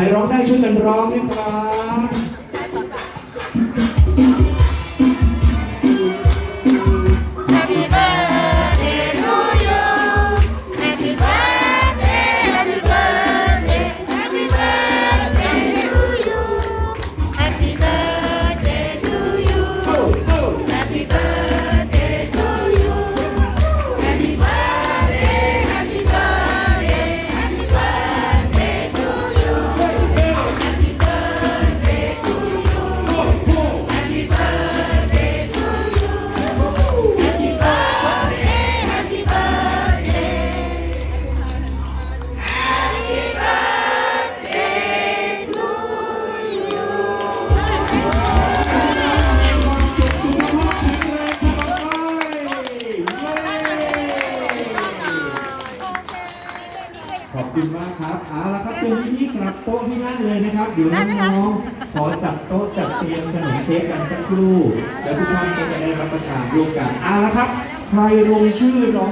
รร้องได้ช่วยกันร้องนะครับ ขอบคุณมากครับเอาละครับเชิญพี่ๆกลับโต๊ะที่นั่งเลยนะครับ เดี๋ยวน้องๆขอจัดโต๊ะจัดเตรียมขนมเค้กกันสักครู่ แล้วทุกท่านก็จะได้รับประทานร่วมกันเอาละครับ ใครลงชื่อร้อง